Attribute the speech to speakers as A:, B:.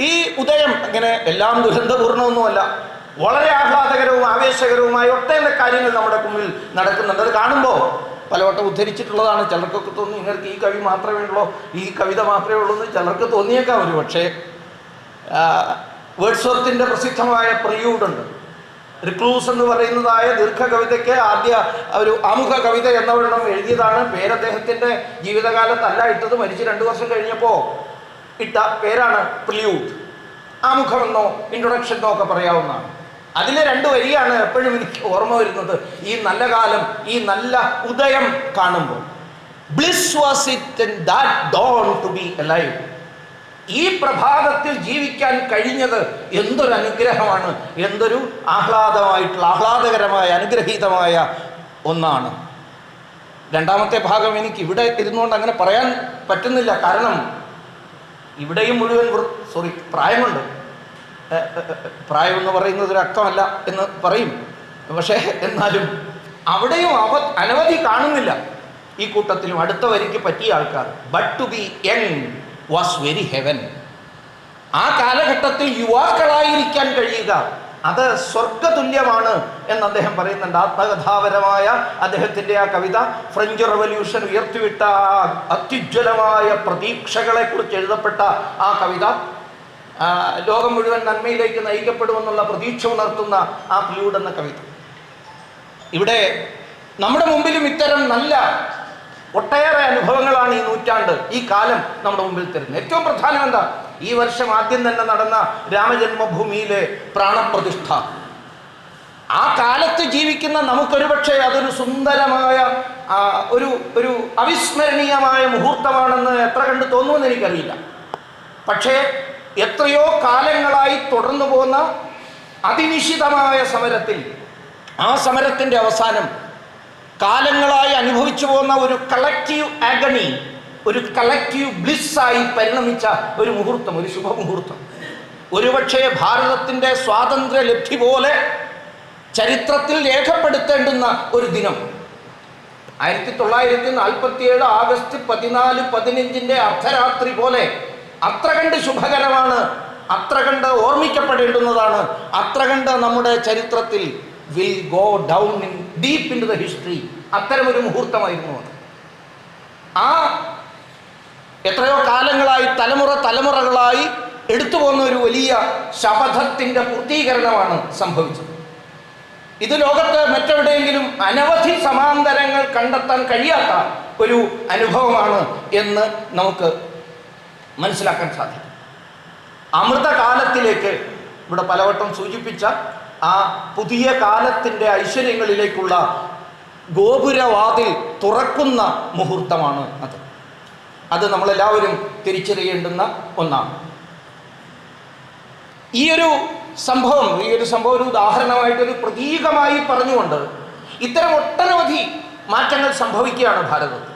A: ഈ ഉദയം ഇങ്ങനെ എല്ലാം ദുരന്തപൂർണമൊന്നുമല്ല വളരെ ആഹ്ലാദകരവും ആവേശകരവുമായ ഒട്ടേറെ കാര്യങ്ങൾ നമ്മുടെ മുമ്പിൽ നടക്കുന്നുണ്ട്. അത് കാണുമ്പോൾ പലവട്ടം ഉദ്ധരിച്ചിട്ടുള്ളതാണ്. ചിലർക്കൊക്കെ തോന്നി നിങ്ങൾക്ക് ഈ കവി മാത്രമേ ഉള്ളൂ? ഈ കവിത മാത്രമേ ഉള്ളൂ എന്ന് ചിലർക്ക് തോന്നിയേക്കാം ഒരു പക്ഷേ വേർഡ്സ്വർത്തിന്റെ പ്രസിദ്ധമായ പ്രയൂഡുണ്ട് റിക്ലൂസ് എന്ന് പറയുന്നതായ ദീർഘകവിതയ്ക്ക് ആദ്യ ഒരു ആമുഖ കവിത എന്നവണ്ണം എഴുതിയതാണ്. പേരദ്ദേഹത്തിന്റെ ജീവിതകാലത്തല്ല ഇട്ടത് മരിച്ച് രണ്ട് വർഷം കഴിഞ്ഞപ്പോൾ ഇട്ട പേരാണ് ആമുഖം ആമുഖമെന്നോ ഇൻട്രൊഡക്ഷൻ എന്നോ ഒക്കെ പറയാവുന്നതാണ്. അതിലെ രണ്ട് വരിയാണ് എപ്പോഴും എനിക്ക് ഓർമ്മ വരുന്നത്. ഈ നല്ല കാലം ഈ നല്ല ഉദയം കാണുമ്പോൾ. Bliss was it that dawn to be alive ഈ പ്രഭാതത്തിൽ ജീവിക്കാൻ കഴിഞ്ഞത് എന്തൊരു അനുഗ്രഹമാണ് എന്തൊരു ആഹ്ലാദമായിട്ടുള്ള ആഹ്ലാദകരമായ അനുഗ്രഹീതമായ ഒന്നാണ്. രണ്ടാമത്തെ ഭാഗം എനിക്ക് ഇവിടെ ഇരുന്നുകൊണ്ട് അങ്ങനെ പറയാൻ പറ്റുന്നില്ല. കാരണം ഇവിടെയും മുഴുവൻ സോറി പ്രായമുണ്ട്. ഏ, ഏ, ഏ, പ്രായം എന്ന് പറയുന്നത് ഒരു അർത്ഥമല്ല എന്ന് പറയും. പക്ഷേ എന്നാലും അവിടെയും അവ അനവധി കാണുന്നില്ല. ഈ കൂട്ടത്തിലും അടുത്ത വരിക്ക് പറ്റിയ ആൾക്കാർ. But to be young was very heaven ആ കാലഘട്ടത്തിൽ യുവാക്കളായിരിക്കാൻ കഴിയുക. അത് സ്വർഗതുല്യമാണ് എന്ന് അദ്ദേഹം പറയുന്നുണ്ട്. ആത്മകഥാപരമായ അദ്ദേഹത്തിന്റെ ആ കവിത ഫ്രഞ്ച് റവല്യൂഷൻ ഉയർത്തിവിട്ട ആ അത്യുജ്വലമായ പ്രതീക്ഷകളെ കുറിച്ച് എഴുതപ്പെട്ട ആ കവിത ലോകം മുഴുവൻ നന്മയിലേക്ക് നയിക്കപ്പെടുമെന്നുള്ള പ്രതീക്ഷ ഉണർത്തുന്ന ആ പ്ലൂഡ് എന്ന കവിത. ഇവിടെ നമ്മുടെ മുമ്പിലും ഇത്തരം നല്ല ഒട്ടേറെ അനുഭവങ്ങളാണ് ഈ നൂറ്റാണ്ട് ഈ കാലം നമ്മുടെ മുമ്പിൽ തരുന്നത്. ഏറ്റവും പ്രധാനം എന്താ? ഈ വർഷം ആദ്യം തന്നെ നടന്ന രാമജന്മഭൂമിയിലെ പ്രാണപ്രതിഷ്ഠ. ആ കാലത്ത് ജീവിക്കുന്ന നമുക്കൊരുപക്ഷെ അതൊരു സുന്ദരമായ ഒരു ഒരു അവിസ്മരണീയമായ മുഹൂർത്തമാണെന്ന് എത്ര കണ്ട് തോന്നുമെന്ന് എനിക്കറിയില്ല. പക്ഷേ എത്രയോ കാലങ്ങളായി തുടർന്നു പോകുന്ന അതിനിശിതമായ സമരത്തിൽ ആ സമരത്തിന്റെ അവസാനം കാലങ്ങളായി അനുഭവിച്ചു പോകുന്ന ഒരു കളക്റ്റീവ് ആഗണി ഒരു കളക്റ്റീവ് ബ്ലിസ്സായി പരിണമിച്ച ഒരു മുഹൂർത്തം ഒരു ശുഭമുഹൂർത്തം. ഒരുപക്ഷേ ഭാരതത്തിന്റെ സ്വാതന്ത്ര്യ ലബ്ധി പോലെ ചരിത്രത്തിൽ രേഖപ്പെടുത്തേണ്ടുന്ന ഒരു ദിനം. ആയിരത്തി തൊള്ളായിരത്തി നാൽപ്പത്തി ഏഴ് ആഗസ്റ്റ് പതിനാല് പതിനഞ്ചിന്റെ അർദ്ധരാത്രി പോലെ അത്ര കണ്ട് ശുഭകരമാണ് അത്ര കണ്ട് ഓർമ്മിക്കപ്പെടേണ്ടുന്നതാണ് അത്ര കണ്ട് നമ്മുടെ ചരിത്രത്തിൽ will go down in deep into the history അത്തരമൊരു മുഹൂർത്തമായിരുന്നു അത്. ആ എത്രയോ കാലങ്ങളായി തലമുറ തലമുറകളായി എടുത്തു പോകുന്ന ഒരു വലിയ ശപഥത്തിന്റെ പൂർത്തീകരണമാണ് സംഭവിച്ചത്. ഇത് ലോകത്ത് മറ്റെവിടെയെങ്കിലും അനവധി സമാന്തരങ്ങൾ കണ്ടെത്താൻ കഴിയാത്ത ഒരു അനുഭവമാണ് എന്ന് നമുക്ക് മനസ്സിലാക്കാൻ സാധിക്കും. അമൃതകാലത്തിലേക്ക് ഇവിടെ പലവട്ടം സൂചിപ്പിച്ച ആ പുതിയ കാലത്തിന്റെ ഐശ്വര്യങ്ങളിലേക്കുള്ള ഗോപുരവാതിൽ തുറക്കുന്ന മുഹൂർത്തമാണ് അത്. അത് നമ്മളെല്ലാവരും തിരിച്ചറിയേണ്ടുന്ന ഒന്നാണ്. ഈ ഒരു സംഭവം ഈ ഒരു സംഭവം ഒരു ഉദാഹരണമായിട്ടൊരു പ്രതീകമായി പറഞ്ഞുകൊണ്ട് ഇത്തരം ഒട്ടനവധി മാറ്റങ്ങൾ സംഭവിക്കുകയാണ് ഭാരതത്തിൽ.